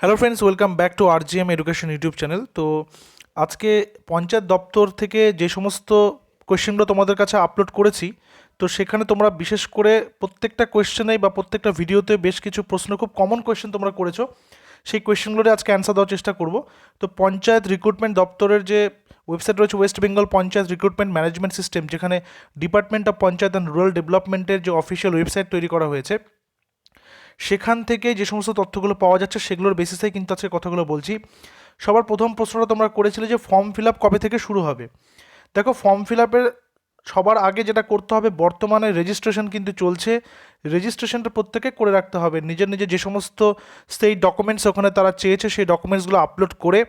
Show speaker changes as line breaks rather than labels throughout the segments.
Hello friends welcome back to R G M education YouTube channel তো আজকে পঞ্চায়েত দপ্তর থেকে যে সমস্ত কোয়েশ্চেনগুলো তোমাদের কাছে আপলোড করেছি, তো সেখানে তোমরা বিশেষ করে প্রত্যেকটা কোয়েশ্চেনেই বা প্রত্যেকটা ভিডিওতে বেশ কিছু প্রশ্ন, খুব কমন কোয়েশ্চেন তোমরা করেছ। সেই কোয়েশ্চেনগুলোর আজকে অ্যান্সার দেওয়ার চেষ্টা করব। তো পঞ্চায়েত রিক্রুটমেন্ট দপ্তরের যে ওয়েবসাইট রয়েছে West Bengal panchayat recruitment management system যেখানে department of panchayat and rural ডেভেলপমেন্টের যে অফিসিয়াল ওয়েবসাইট তৈরি করা হয়েছে সেখান থেকে যে সমস্ত তথ্যগুলো পাওয়া যাচ্ছে সেগুলোর বেসিসেই কিন্তু আজকে কথাগুলো বলছি। সবার প্রথম প্রশ্নটা তোমরা করেছিলে যে ফর্ম ফিল কবে থেকে শুরু হবে? দেখো ফর্ম ফিল সবার আগে যেটা করতে হবে, বর্তমানে রেজিস্ট্রেশন কিন্তু চলছে। রেজিস্ট্রেশনটা প্রত্যেকে করে রাখতে হবে। নিজের নিজের যে সমস্ত সেই ডকুমেন্টস ওখানে তারা চেয়েছে, সেই ডকুমেন্টসগুলো আপলোড করে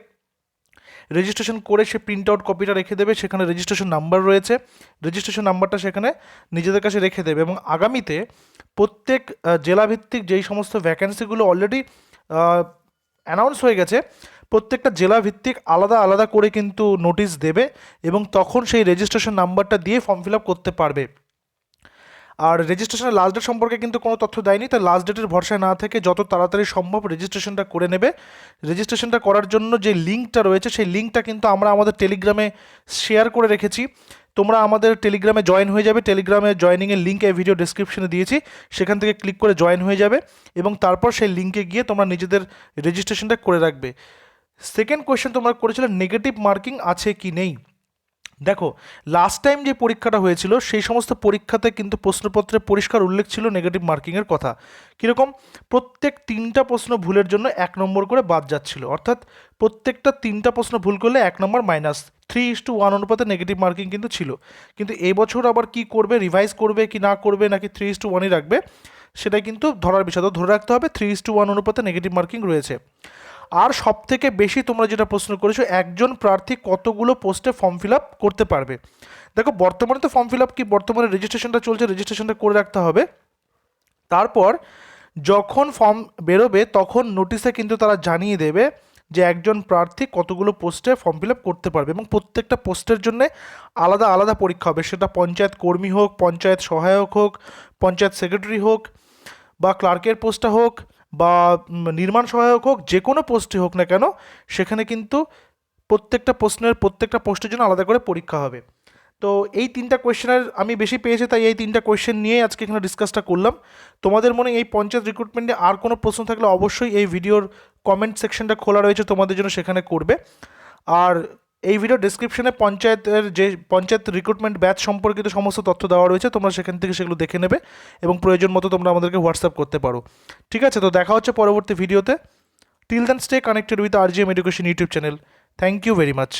রেজিস্ট্রেশন করে সে প্রিন্ট আউট কপিটা রেখে দেবে। সেখানে রেজিস্ট্রেশন নাম্বার রয়েছে। রেজিস্ট্রেশন নাম্বারটা সেখানে নিজেদের কাছে রেখে দেবে এবং আগামীতে প্রত্যেক জেলাভিত্তিক যেই সমস্ত ভ্যাকেন্সিগুলো অলরেডি অ্যানাউন্স হয়ে গেছে, প্রত্যেকটা জেলা ভিত্তিক আলাদা আলাদা করে কিন্তু নোটিশ দেবে এবং তখন সেই রেজিস্ট্রেশন নাম্বারটা দিয়ে ফর্ম ফিল আপ করতে পারবে। আর রেজিস্ট্রেশনের লাস্ট ডেট সম্পর্কে কিন্তু কোনো তথ্য দেয়নি, তাই লাস্ট ডেটের ভরসায় না থেকে যত তাড়াতাড়ি সম্ভব রেজিস্ট্রেশনটা করে নেবে। রেজিস্ট্রেশনটা করার জন্য যে লিঙ্কটা রয়েছে, সেই লিঙ্কটা কিন্তু আমরা আমাদের টেলিগ্রামে শেয়ার করে রেখেছি। তোমরা আমাদের টেলিগ্রামে জয়েন হয়ে যাবে। টেলিগ্রামে জয়েনিংয়ের লিঙ্ক এই ভিডিও ডিসক্রিপশনে দিয়েছি। সেখান থেকে ক্লিক করে জয়েন হয়ে যাবে এবং তারপর সেই লিঙ্কে গিয়ে তোমরা নিজেদের রেজিস্ট্রেশনটা করে রাখবে। সেকেন্ড কোয়েশ্চেন তোমরা করেছিলে নেগেটিভ মার্কিং আছে কি নেই? দেখো লাস্ট টাইম যে পরীক্ষাটা হয়েছিল, সেই সমস্ত পরীক্ষাতে কিন্তু প্রশ্নপত্রে পরিষ্কার উল্লেখ ছিল নেগেটিভ মার্কিংয়ের কথা। কীরকম? প্রত্যেক তিনটা প্রশ্ন ভুলের জন্য এক নম্বর করে বাদ যাচ্ছিল। অর্থাৎ প্রত্যেকটা তিনটা প্রশ্ন ভুল করলে এক number minus three is to one অনুপাতে নেগেটিভ মার্কিং কিন্তু ছিল। কিন্তু এবছর আবার কি করবে রিভাইজ করবে কি না করবে, নাকি থ্রি ইস টু ওয়ানই রাখবে, সেটাই কিন্তু ধরার বিষয়। তো ধরে রাখতে হবে থ্রি ইস টু ওয়ান অনুপাতে নেগেটিভ মার্কিং রয়েছে। আর সব থেকে বেশি তোমরা যেটা প্রশ্ন করেছ, একজন প্রার্থী কতগুলো পোস্টে ফর্ম ফিল আপ করতে পারবে? দেখো, বর্তমানে তো ফর্ম ফিল আপ কি, বর্তমানে রেজিস্ট্রেশনটা চলছে রেজিস্ট্রেশনটা করে রাখতে হবে। তারপর যখন ফর্ম বেরোবে, তখন নোটিশে কিন্তু তারা জানিয়ে দেবে যে একজন প্রার্থী কতগুলো পোস্টে ফর্ম ফিল আপ করতে পারবে এবং প্রত্যেকটা পোস্টের জন্য আলাদা আলাদা পরীক্ষা হবে। সেটা পঞ্চায়েত কর্মী হোক, পঞ্চায়েত সহায়ক হোক, পঞ্চায়েত সেক্রেটারি হোক বা ক্লার্কের পোস্টটা হোক বা নির্মাণ সহায়ক হোক, যে কোনো পোস্টে হোক না কেন, সেখানে কিন্তু প্রত্যেকটা প্রশ্নের, প্রত্যেকটা পোস্টের জন্য আলাদা করে পরীক্ষা হবে। তো এই তিনটা কোয়েশ্চেনের আমি বেশি পেয়েছি, তাই এই তিনটা কোয়েশ্চেন নিয়ে আজকে এখানে ডিসকাসটা করলাম। তোমাদের মনে এই পঞ্চায়েত রিক্রুটমেন্টে আর কোনো প্রশ্ন থাকলে অবশ্যই এই ভিডিওর কমেন্ট সেকশনটা খোলা রয়েছে, তোমাদের জন্য সেখানে করবে। আর এই ভিডিও ডিসক্রিপশনে পঞ্চায়েতের যে, পঞ্চায়েত রিক্রুটমেন্ট ব্যাচ সম্পর্কিত সমস্ত তথ্য দেওয়া রয়েছে, তোমরা সেখান থেকে সেগুলো দেখে নেবে এবং প্রয়োজন মতো তোমরা আমাদেরকে হোয়াটসঅ্যাপ করতে পারো। ঠিক আছে, তো দেখা হচ্ছে পরবর্তী ভিডিওতে till then stay connected with R G M education YouTube channel thank you very much